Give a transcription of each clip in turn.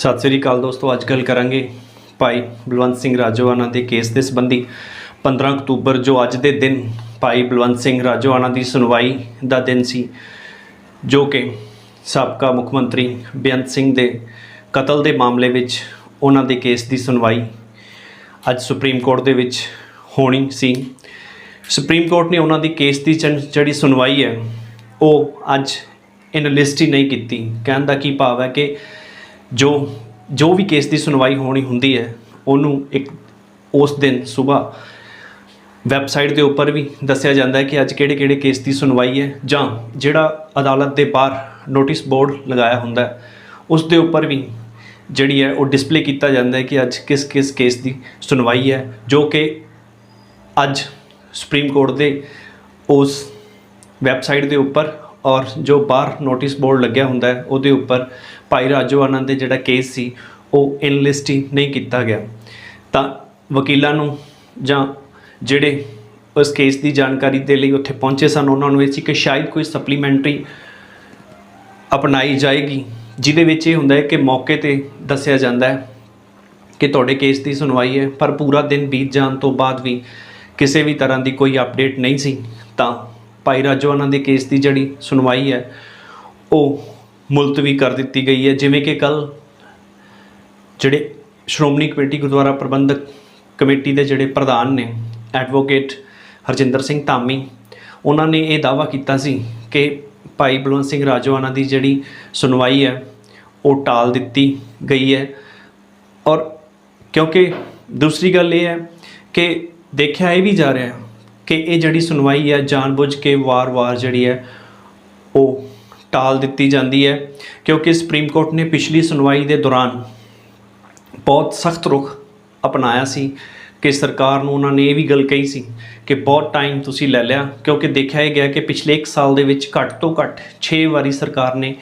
ਸਤਿ ਸ੍ਰੀ ਅਕਾਲ ਦੋਸਤੋ, ਅੱਜ ਗੱਲ ਕਰਾਂਗੇ ਭਾਈ ਬਲਵੰਤ ਸਿੰਘ ਰਾਜੋਆਣਾ ਦੇ ਕੇਸ ਦੇ ਸੰਬੰਧੀ। 15 ਅਕਤੂਬਰ ਜੋ ਅੱਜ ਦੇ ਦਿਨ ਭਾਈ ਬਲਵੰਤ ਸਿੰਘ ਰਾਜੋਆਣਾ ਦੀ ਸੁਣਵਾਈ ਦਾ ਦਿਨ ਸੀ, ਜੋ ਕਿ ਸਾਬਕਾ ਮੁੱਖ ਮੰਤਰੀ ਬੇਅੰਤ ਸਿੰਘ ਦੇ ਕਤਲ ਦੇ ਮਾਮਲੇ ਵਿੱਚ ਉਹਨਾਂ ਦੇ ਕੇਸ ਦੀ ਸੁਣਵਾਈ ਅੱਜ ਸੁਪਰੀਮ ਕੋਰਟ ਦੇ ਵਿੱਚ ਹੋਣੀ ਸੀ। ਸੁਪਰੀਮ ਕੋਰਟ ਨੇ ਉਹਨਾਂ ਦੀ ਕੇਸ ਦੀ ਚੰ- ਜਿਹੜੀ ਸੁਣਵਾਈ ਹੈ, ਉਹ ਅੱਜ ਐਨਾਲਿਸਟ ਹੀ ਨਹੀਂ ਕੀਤੀ। ਕਹਿਣ ਦਾ ਕੀ ਭਾਵ ਹੈ ਕਿ ਜੋ ਜੋ ਵੀ ਕੇਸ ਦੀ ਸੁਣਵਾਈ ਹੋਣੀ ਹੁੰਦੀ ਹੈ, ਉਹਨੂੰ ਇੱਕ, ਉਸ ਦਿਨ ਸਵੇਰ ਵੈਬਸਾਈਟ ਦੇ ਉੱਪਰ ਵੀ ਦੱਸਿਆ ਜਾਂਦਾ ਹੈ ਕਿ ਅੱਜ ਕਿਹੜੇ ਕਿਹੜੇ ਕੇਸ ਦੀ ਸੁਣਵਾਈ ਹੈ ਜਾਂ ਜਿਹੜਾ ਅਦਾਲਤ ਦੇ ਬਾਹਰ ਨੋਟਿਸ ਬੋਰਡ ਲਗਾਇਆ ਹੁੰਦਾ ਹੈ, ਉਸ ਦੇ ਉੱਪਰ ਵੀ ਜਿਹੜੀ ਹੈ ਉਹ ਡਿਸਪਲੇ ਕੀਤਾ ਜਾਂਦਾ ਹੈ ਕਿ ਅੱਜ ਕਿਸ ਕਿਸ ਕੇਸ ਦੀ ਸੁਣਵਾਈ ਹੈ, ਜੋ ਕਿ ਅੱਜ ਸੁਪਰੀਮ ਕੋਰਟ ਦੇ ਉਸ ਵੈਬਸਾਈਟ ਦੇ ਉੱਪਰ ਔਰ ਜੋ ਬਾਹਰ ਨੋਟਿਸ ਬੋਰਡ ਲੱਗਿਆ ਹੁੰਦਾ ਹੈ, ਉਹਦੇ ਉੱਪਰ ਭਾਈ ਰਾਜੋ ਆਨੰਦ ਦੇ ਜਿਹੜਾ ਕੇਸ ਸੀ, ਉਹ ਇਨਲਿਸਟ ਹੀ ਨਹੀਂ ਕੀਤਾ ਗਿਆ। ਤਾਂ ਵਕੀਲਾਂ ਨੂੰ ਜਾਂ ਜਿਹੜੇ ਉਸ ਕੇਸ ਦੀ ਜਾਣਕਾਰੀ ਦੇ ਲਈ ਉੱਥੇ ਪਹੁੰਚੇ ਸਨ, ਉਹਨਾਂ ਨੂੰ ਇਹ ਸੀ ਕਿ ਸ਼ਾਇਦ ਕੋਈ ਸਪਲੀਮੈਂਟਰੀ ਅਪਣਾਈ ਜਾਏਗੀ, ਜਿਹਦੇ ਵਿੱਚ ਇਹ ਹੁੰਦਾ ਹੈ ਕਿ ਮੌਕੇ ਤੇ ਦੱਸਿਆ ਜਾਂਦਾ ਹੈ ਕਿ ਤੁਹਾਡੇ ਕੇਸ ਦੀ ਸੁਣਵਾਈ ਹੈ, ਪਰ ਪੂਰਾ ਦਿਨ ਬੀਤ ਜਾਣ ਤੋਂ ਬਾਅਦ ਵੀ ਕਿਸੇ ਵੀ ਤਰ੍ਹਾਂ ਦੀ ਕੋਈ ਅਪਡੇਟ ਨਹੀਂ ਸੀ। ਤਾਂ ਭਾਈ ਰਾਜੋਆਣਾ ਦੇ ਕੇਸ ਦੀ ਜਿਹੜੀ ਸੁਣਵਾਈ ਹੈ, ਉਹ ਮੁਲਤਵੀ ਕਰ ਦਿੱਤੀ ਗਈ ਹੈ। ਜਿਵੇਂ ਕਿ ਕੱਲ ਜਿਹੜੇ ਸ਼੍ਰੋਮਣੀ ਕਮੇਟੀ ਗੁਰਦੁਆਰਾ ਪ੍ਰਬੰਧਕ ਕਮੇਟੀ ਦੇ ਜਿਹੜੇ ਪ੍ਰਧਾਨ ਨੇ, ਐਡਵੋਕੇਟ ਹਰਜਿੰਦਰ ਸਿੰਘ ਧਾਮੀ, ਉਹਨਾਂ ਨੇ ਇਹ ਦਾਅਵਾ ਕੀਤਾ ਸੀ ਕਿ ਭਾਈ ਬਲਵੰਤ ਸਿੰਘ ਰਾਜੋਆਣਾ ਦੀ ਜਿਹੜੀ ਸੁਣਵਾਈ ਹੈ, ਉਹ ਟਾਲ ਦਿੱਤੀ ਗਈ ਹੈ। ਔਰ ਕਿਉਂਕਿ ਦੂਸਰੀ ਗੱਲ ਇਹ ਹੈ ਕਿ ਦੇਖਿਆ ਇਹ ਵੀ ਜਾ ਰਿਹਾ ਹੈ ਕਿ ਇਹ ਜਿਹੜੀ ਸੁਣਵਾਈ ਹੈ, ਜਾਣਬੁੱਝ ਕੇ ਵਾਰ-ਵਾਰ ਜਿਹੜੀ ਹੈ, ਉਹ ਟਾਲ ਦਿੱਤੀ ਜਾਂਦੀ ਹੈ, ਕਿਉਂਕਿ ਸੁਪਰੀਮ ਕੋਰਟ ਨੇ ਪਿਛਲੀ ਸੁਣਵਾਈ ਦੇ ਦੌਰਾਨ ਬਹੁਤ ਸਖਤ ਰੁਖ ਅਪਣਾਇਆ ਸੀ ਕਿ ਸਰਕਾਰ ਨੂੰ ਉਹਨਾਂ ਨੇ ਇਹ ਵੀ ਗੱਲ ਕਹੀ ਸੀ ਕਿ ਬਹੁਤ ਟਾਈਮ ਤੁਸੀਂ ਲੈ ਲਿਆ, ਕਿਉਂਕਿ ਦੇਖਿਆ ਇਹ ਗਿਆ ਕਿ ਪਿਛਲੇ 1 ਸਾਲ ਦੇ ਵਿੱਚ ਘੱਟ ਤੋਂ ਘੱਟ 6 ਵਾਰੀ ਸਰਕਾਰ ਨੇ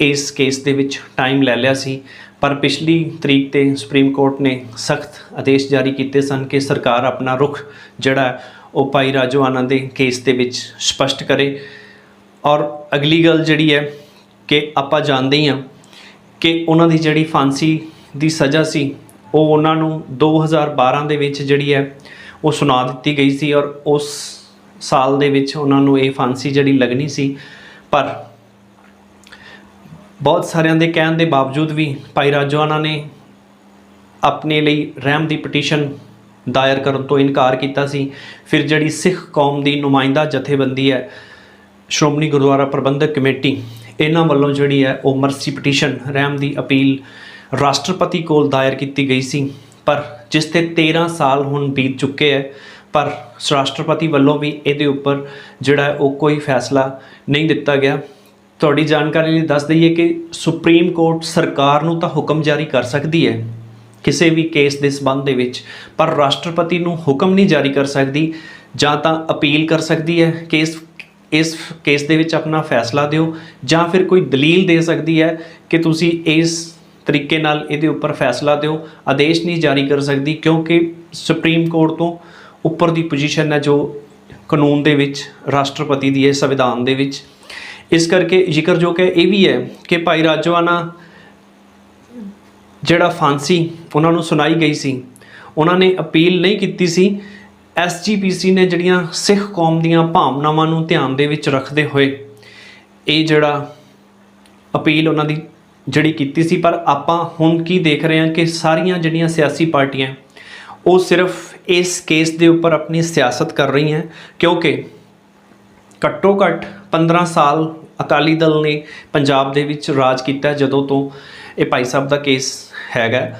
ਇਸ ਕੇਸ ਦੇ ਵਿੱਚ ਟਾਈਮ ਲੈ ਲਿਆ ਸੀ, ਪਰ ਪਿਛਲੀ ਤਰੀਕ ਤੇ ਸੁਪਰੀਮ ਕੋਰਟ ਨੇ ਸਖਤ ਆਦੇਸ਼ ਜਾਰੀ ਕੀਤੇ ਸਨ ਕਿ ਸਰਕਾਰ ਆਪਣਾ ਰੁਖ ਜਿਹੜਾ ਉਹ ਭਾਈ ਰਾਜੋ ਆਨੰਦ ਦੇ ਕੇਸ ਦੇ ਵਿੱਚ ਸਪਸ਼ਟ ਕਰੇ। ਔਰ ਅਗਲੀ ਗੱਲ ਜਿਹੜੀ ਹੈ ਕਿ ਆਪਾਂ ਜਾਣਦੇ ਹੀ ਹਾਂ ਕਿ ਉਹਨਾਂ ਦੀ ਜਿਹੜੀ ਫਾਂਸੀ ਦੀ ਸਜ਼ਾ ਸੀ, ਉਹ ਉਹਨਾਂ ਨੂੰ 2012 ਦੇ ਵਿੱਚ ਜਿਹੜੀ ਹੈ ਉਹ ਸੁਣਾ ਦਿੱਤੀ ਗਈ ਸੀ ਔਰ ਉਸ ਸਾਲ ਦੇ ਵਿੱਚ ਉਹਨਾਂ ਨੂੰ ਇਹ ਫਾਂਸੀ ਜਿਹੜੀ ਲੱਗਣੀ ਸੀ। ਪਰ ਬਹੁਤ ਸਾਰਿਆਂ ਦੇ ਕਹਿਣ ਦੇ ਬਾਵਜੂਦ ਵੀ ਭਾਈ ਰਾਜੋਆਣਾ ਨੇ ਆਪਣੇ ਲਈ ਰਹਿਮ ਦੀ ਪਟੀਸ਼ਨ ਦਾਇਰ ਕਰਨ ਤੋਂ ਇਨਕਾਰ ਕੀਤਾ ਸੀ। ਫਿਰ ਜਿਹੜੀ ਸਿੱਖ ਕੌਮ ਦੀ ਨੁਮਾਇੰਦਾ ਜਥੇਬੰਦੀ ਹੈ, ਸ਼੍ਰੋਮਣੀ ਗੁਰਦੁਆਰਾ ਪ੍ਰਬੰਧਕ ਕਮੇਟੀ, ਇਹਨਾਂ ਵੱਲੋਂ ਜਿਹੜੀ ਹੈ ਉਹ ਮਰਸੀ ਪਟੀਸ਼ਨ, ਰਹਿਮ ਦੀ ਅਪੀਲ ਰਾਸ਼ਟਰਪਤੀ ਕੋਲ ਦਾਇਰ ਕੀਤੀ ਗਈ ਸੀ। ਪਰ ਜਿਸ ਤੇ 13 ਸਾਲ ਹੁਣ ਬੀਤ ਚੁੱਕੇ ਹੈ, ਪਰ ਰਾਸ਼ਟਰਪਤੀ ਵੱਲੋਂ ਵੀ ਇਹਦੇ ਉੱਪਰ ਜਿਹੜਾ ਉਹ ਕੋਈ ਫੈਸਲਾ ਨਹੀਂ ਦਿੱਤਾ ਗਿਆ। ਤੁਹਾਡੀ ਜਾਣਕਾਰੀ ਲਈ ਦੱਸ ਦਈਏ ਕਿ ਸੁਪਰੀਮ ਕੋਰਟ ਸਰਕਾਰ ਨੂੰ ਤਾਂ ਹੁਕਮ ਜਾਰੀ ਕਰ ਸਕਦੀ ਹੈ। ਕਿਸੇ ਵੀ ਕੇਸ ਦੇ ਸਬੰਧ ਦੇ ਵਿੱਚ, ਪਰ ਰਾਸ਼ਟਰਪਤੀ ਨੂੰ ਹੁਕਮ ਨਹੀਂ ਜਾਰੀ ਕਰ ਸਕਦੀ, ਜਾਂ ਤਾਂ ਅਪੀਲ ਕਰ ਸਕਦੀ ਹੈ ਕੇਸ, ਇਸ ਕੇਸ ਦੇ ਵਿੱਚ ਆਪਣਾ ਫੈਸਲਾ ਦਿਓ, ਜਾਂ ਫਿਰ ਕੋਈ ਦਲੀਲ ਦੇ ਸਕਦੀ ਹੈ ਕਿ ਤੁਸੀਂ ਇਸ ਤਰੀਕੇ ਨਾਲ ਇਹਦੇ ਉੱਪਰ ਫੈਸਲਾ ਦਿਓ, ਆਦੇਸ਼ ਨਹੀਂ ਜਾਰੀ ਕਰ ਸਕਦੀ, ਕਿਉਂਕਿ ਸੁਪਰੀਮ ਕੋਰਟ ਤੋਂ ਉੱਪਰ ਦੀ ਪੋਜੀਸ਼ਨ ਹੈ ਜੋ ਕਾਨੂੰਨ ਦੇ ਵਿੱਚ, ਰਾਸ਼ਟਰਪਤੀ ਦੀ ਹੈ, ਸੰਵਿਧਾਨ ਦੇ ਵਿੱਚ। ਇਸ ਕਰਕੇ ਜ਼ਿਕਰਯੋਗ ਹੈ, ਇਹ ਵੀ ਹੈ ਕਿ ਭਾਈ ਰਾਜਵਾਨਾ ਜਿਹੜਾ ਫਾਂਸੀ ਉਹਨਾਂ ਨੂੰ ਸੁਣਾਈ ਗਈ ਸੀ, ਉਹਨਾਂ ਨੇ ਅਪੀਲ ਨਹੀਂ ਕੀਤੀ ਸੀ। ਐਸਜੀਪੀਸੀ ਨੇ ਜਿਹੜੀਆਂ ਸਿੱਖ ਕੌਮ ਦੀਆਂ ਭਾਵਨਾਵਾਂ ਨੂੰ ਧਿਆਨ ਦੇ ਵਿੱਚ ਰੱਖਦੇ ਹੋਏ ਇਹ ਜਿਹੜਾ ਅਪੀਲ ਉਹਨਾਂ ਦੀ ਜਿਹੜੀ ਕੀਤੀ ਸੀ, ਪਰ ਆਪਾਂ ਹੁਣ ਕੀ ਦੇਖ ਰਹੇ ਹਾਂ ਕਿ ਸਾਰੀਆਂ ਜਿਹੜੀਆਂ ਸਿਆਸੀ ਪਾਰਟੀਆਂ, ਉਹ ਸਿਰਫ ਇਸ ਕੇਸ ਦੇ ਉੱਪਰ ਆਪਣੀ ਸਿਆਸਤ ਕਰ ਰਹੀਆਂ, ਕਿਉਂਕਿ ਘੱਟੋ ਘੱਟ 15 ਸਾਲ ਅਕਾਲੀ ਦਲ ਨੇ ਪੰਜਾਬ ਦੇ ਵਿੱਚ ਰਾਜ ਕੀਤਾ ਜਦੋਂ ਤੋਂ ਇਹ ਭਾਈ ਸਾਹਿਬ ਦਾ ਕੇਸ ਹੈਗਾ।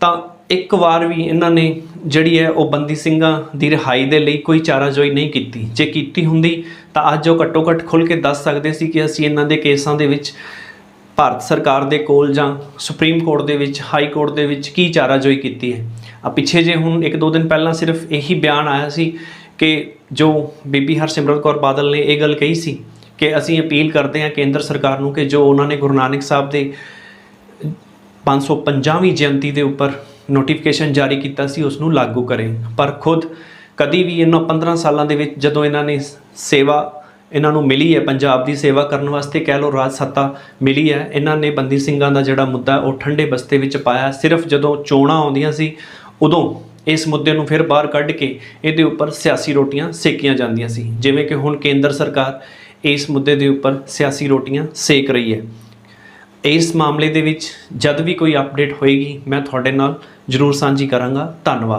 ਤਾਂ ਇੱਕ ਵਾਰ ਵੀ ਇਹਨਾਂ ਨੇ ਜਿਹੜੀ ਹੈ ਉਹ ਬੰਦੀ ਸਿੰਘਾਂ ਦੀ ਰਿਹਾਈ ਦੇ ਲਈ ਕੋਈ ਚਾਰਾਜੋਈ ਨਹੀਂ ਕੀਤੀ। ਜੇ ਕੀਤੀ ਹੁੰਦੀ ਤਾਂ ਅੱਜ ਉਹ ਘੱਟੋ ਘੱਟ ਖੁੱਲ ਕੇ ਦੱਸ ਸਕਦੇ ਸੀ ਕਿ ਅਸੀਂ ਇਹਨਾਂ ਦੇ ਕੇਸਾਂ ਦੇ ਵਿੱਚ ਭਾਰਤ ਸਰਕਾਰ ਦੇ ਕੋਲ ਜਾਂ ਸੁਪਰੀਮ ਕੋਰਟ ਦੇ ਵਿੱਚ, ਹਾਈ ਕੋਰਟ ਦੇ ਵਿੱਚ ਕੀ ਚਾਰਾਜੋਈ ਕੀਤੀ ਹੈ? ਆ ਪਿੱਛੇ ਜੇ ਹੁਣ ਇੱਕ ਦੋ ਦਿਨ ਪਹਿਲਾਂ ਸਿਰਫ ਇਹੀ ਬਿਆਨ ਆਇਆ ਸੀ ਕਿ ਜੋ ਬੀਬੀ ਹਰਸਿਮਰਤ ਕੌਰ ਬਾਦਲ ਨੇ ਇਹ ਗੱਲ ਕਹੀ ਸੀ ਕਿ ਅਸੀਂ ਅਪੀਲ ਕਰਦੇ ਹਾਂ ਕੇਂਦਰ ਸਰਕਾਰ ਨੂੰ ਕਿ ਜੋ ਉਹਨਾਂ ਨੇ ਗੁਰੂ ਨਾਨਕ ਸਾਹਿਬ ਦੇ 550ਵੀਂ ਜਯੰਤੀ ਦੇ ਉੱਪਰ ਨੋਟੀਫਿਕੇਸ਼ਨ ਜਾਰੀ ਕੀਤਾ ਸੀ, ਉਸ ਨੂੰ ਲਾਗੂ ਕਰੇ। ਪਰ ਖੁਦ ਕਦੀ ਵੀ ਇਹਨਾਂ 15 ਸਾਲਾਂ ਦੇ ਵਿੱਚ ਜਦੋਂ ਇਹਨਾਂ ਨੇ ਸੇਵਾ ਇਹਨਾਂ ਨੂੰ ਮਿਲੀ ਹੈ, ਪੰਜਾਬ ਦੀ ਸੇਵਾ ਕਰਨ ਵਾਸਤੇ ਕਹਿ ਲਓ ਰਾਜ ਸੱਤਾ ਮਿਲੀ ਹੈ, ਇਹਨਾਂ ਨੇ ਬੰਦੀ ਸਿੰਘਾਂ ਦਾ ਜਿਹੜਾ ਮੁੱਦਾ ਉਹ ਠੰਡੇ ਬਸਤੇ ਵਿੱਚ ਪਾਇਆ। ਸਿਰਫ ਜਦੋਂ ਚੋਣਾਂ ਆਉਂਦੀਆਂ ਸੀ, ਉਦੋਂ ਇਸ ਮੁੱਦੇ ਨੂੰ ਫਿਰ ਬਾਹਰ ਕੱਢ ਕੇ ਇਹਦੇ ਉੱਪਰ ਸਿਆਸੀ ਰੋਟੀਆਂ ਸੇਕੀਆਂ ਜਾਂਦੀਆਂ ਸੀ। ਜਿਵੇਂ ਕਿ ਹੁਣ ਕੇਂਦਰ ਸਰਕਾਰ ਇਸ ਮੁੱਦੇ ਦੇ ਉੱਪਰ ਸਿਆਸੀ ਰੋਟੀਆਂ ਸੇਕ ਰਹੀ ਹੈ। ਇਸ ਮਾਮਲੇ ਦੇ ਵਿੱਚ ਜਦ ਵੀ ਕੋਈ ਅਪਡੇਟ ਹੋਏਗੀ, ਮੈਂ ਤੁਹਾਡੇ ਨਾਲ ਜ਼ਰੂਰ ਸਾਂਝੀ ਕਰਾਂਗਾ। ਧੰਨਵਾਦ।